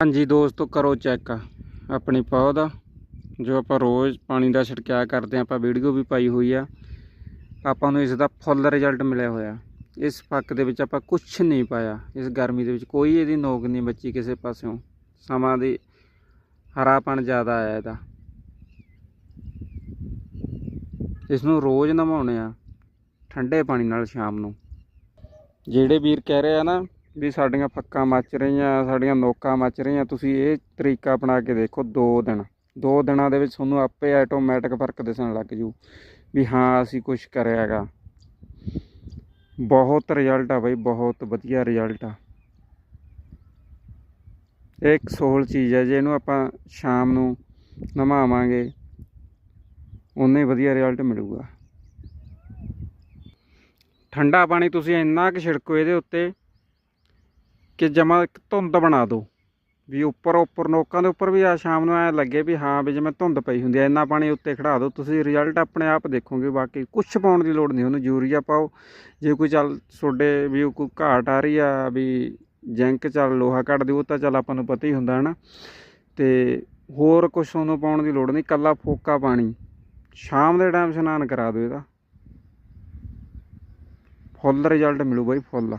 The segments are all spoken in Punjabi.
ਹਾਂਜੀ ਦੋਸਤੋ ਕਰੋ ਚੈੱਕ ਆਪਣੀ ਪੌਦ ਦਾ। ਜੋ ਆਪਾਂ ਰੋਜ਼ ਪਾਣੀ ਦਾ ਛਿੜਕਿਆ ਕਰਦੇ ਹਾਂ, ਆਪਾਂ ਵੀਡੀਓ ਵੀ ਪਾਈ ਹੋਈ ਆ। ਆਪਾਂ ਨੂੰ ਇਸ ਦਾ ਫੁੱਲ ਰਿਜ਼ਲਟ ਮਿਲਿਆ ਹੋਇਆ। ਇਸ ਫੱਕ ਦੇ ਵਿੱਚ ਆਪਾਂ ਕੁਝ ਨਹੀਂ ਪਾਇਆ। ਇਸ ਗਰਮੀ ਦੇ ਵਿੱਚ ਕੋਈ ਇਹਦੀ ਨੋਕ ਨਹੀਂ ਬੱਚੀ ਕਿਸੇ ਪਾਸਿਓਂ। ਸਮਾਂ ਦੀ ਹਰਾਪਣ ਜ਼ਿਆਦਾ ਆਇਆ ਇਹਦਾ। ਇਸ ਨੂੰ ਰੋਜ਼ ਨਵਾਉਣੇ ਆ, ਠੰਡੇ ਪਾਣੀ ਨਾਲ ਸ਼ਾਮ ਨੂੰ। ਜਿਹੜੇ ਵੀਰ ਕਹਿ ਰਹੇ ਆ ਨਾ ਵੀ ਸਾਡੀਆਂ ਫੱਕਾਂ ਮੱਚ ਰਹੀਆਂ, ਸਾਡੀਆਂ ਨੋਕਾਂ ਮੱਚ ਰਹੀਆਂ। ਤੁਸੀਂ ਇਹ ਤਰੀਕਾ ਅਪਣਾ ਕੇ ਦੇਖੋ 2 ਦਿਨ। 2 ਦਿਨਾਂ ਦੇ ਵਿੱਚ ਤੁਹਾਨੂੰ ਆਪੇ ਆਟੋਮੈਟਿਕ ਫ਼ਰਕ ਦਿਸਣ ਲੱਗ ਜੂ ਵੀ ਹਾਂ, ਅਸੀਂ ਕੁਝ ਕਰਿਆ ਹੈਗਾ ਬਹੁਤ ਰਿਜ਼ਲਟ ਆ ਬਈ, ਬਹੁਤ ਵਧੀਆ ਰਿਜ਼ਲਟ ਆ। ਇਹ ਇੱਕ ਸੋਹਲ ਚੀਜ਼ ਹੈ ਜੇ ਇਹਨੂੰ ਆਪਾਂ ਸ਼ਾਮ ਨੂੰ ਨਵਾਵਾਂਗੇ ਉਨੇ ਵਧੀਆ ਰਿਜ਼ਲਟ ਮਿਲੂਗਾ। ਠੰਡਾ ਪਾਣੀ ਤੁਸੀਂ ਇੰਨਾ ਕੁ ਛਿੜਕੋ ਇਹਦੇ ਉੱਤੇ ਕਿ ਜਮਾ ਇੱਕ ਧੁੰਦ ਬਣਾ ਦਿਓ ਵੀ ਉੱਪਰ ਉੱਪਰ ਨੋਕਾਂ ਦੇ ਉੱਪਰ ਵੀ ਆ, ਸ਼ਾਮ ਨੂੰ ਐ ਲੱਗੇ ਵੀ ਹਾਂ ਵੀ ਜਿਵੇਂ ਧੁੰਦ ਪਈ ਹੁੰਦੀ ਐ ਇੰਨਾ ਪਾਣੀ ਉੱਤੇ ਖੜਾ ਦਿਓ ਤੁਸੀਂ ਰਿਜ਼ਲਟ ਆਪਣੇ ਆਪ ਦੇਖੋਗੇ, ਬਾਕੀ ਕੁਝ ਪਾਉਣ ਦੀ ਲੋੜ ਨਹੀਂ, ਉਹਨੂੰ ਯੂਰੀਆ ਪਾਓ। ਜੇ ਕੋਈ ਚੱਲ ਤੁਹਾਡੇ ਵੀ ਕੋਈ ਘਾਟ ਆ ਰਹੀ ਆ, ਵੀ ਜੈਂਕ ਚੱਲ ਲੋਹਾ ਕੱਢ ਦਿਓ, ਉਹ ਤਾਂ ਚੱਲ ਆਪਾਂ ਨੂੰ ਪਤਾ ਹੀ ਹੁੰਦਾ ਹੈ ਨਾ ਤੇ ਹੋਰ ਕੁਝ ਉਹਨੂੰ ਪਾਉਣ ਦੀ ਲੋੜ ਨਹੀਂ ਕੱਲਾ ਫੋਕਾ ਪਾਣੀ। ਸ਼ਾਮ ਦੇ ਟਾਈਮ ਇਸ਼ਨਾਨ ਕਰਾ ਦਿਓ ਇਹਦਾ। ਫੁੱਲ ਰਿਜ਼ਲਟ ਮਿਲੂ ਬਾਈ, ਫੁੱਲ।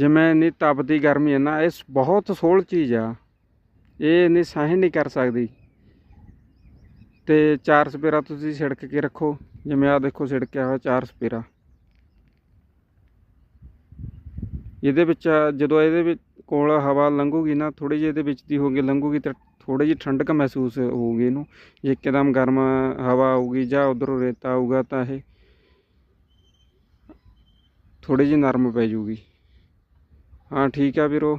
ਜਿਵੇਂ ਇੰਨੀ ਤਪਦੀ ਗਰਮੀ ਹੈ ਨਾ, ਇਹ ਬਹੁਤ ਸੋਹਲ ਚੀਜ਼ ਆ। ਇਹ ਇੰਨੀ ਸਹਿਣ ਨਹੀਂ ਕਰ ਸਕਦੀ। ਤੇ ਚਾਰ ਸਪੇਰਾ ਤੁਸੀਂ ਛਿੜਕ ਕੇ ਰੱਖੋ। ਜਿਵੇਂ ਆ ਦੇਖੋ ਛਿੜਕਿਆ ਹੋਇਆ ਚਾਰ ਸਪੇਰਾ। ਇਹਦੇ ਵਿੱਚ ਜਦੋਂ ਇਹਦੇ ਵਿੱਚ ਕੋਲ ਹਵਾ ਲੰਘੂਗੀ ਨਾ ਥੋੜੀ ਜਿਹੀ ਇਹਦੇ ਵਿੱਚ ਦੀ ਹੋਗੀ ਲੰਘੂਗੀ ਤਾਂ ਥੋੜੀ ਜਿਹੀ ਠੰਡਕ ਮਹਿਸੂਸ ਹੋਊਗੀ ਇਹਨੂੰ। ਜੇ ਇੱਕਦਮ ਗਰਮ ਹਵਾ ਆਊਗੀ ਜਾਂ ਉਧਰੋਂ ਰੇਤਾ ਆਊਗਾ ਤਾਂ ਇਹ ਥੋੜੀ ਜਿਹੀ ਨਰਮ ਪੈ ਜੂਗੀ ਹਾਂ ਠੀਕ ਆ ਵੀਰੋ।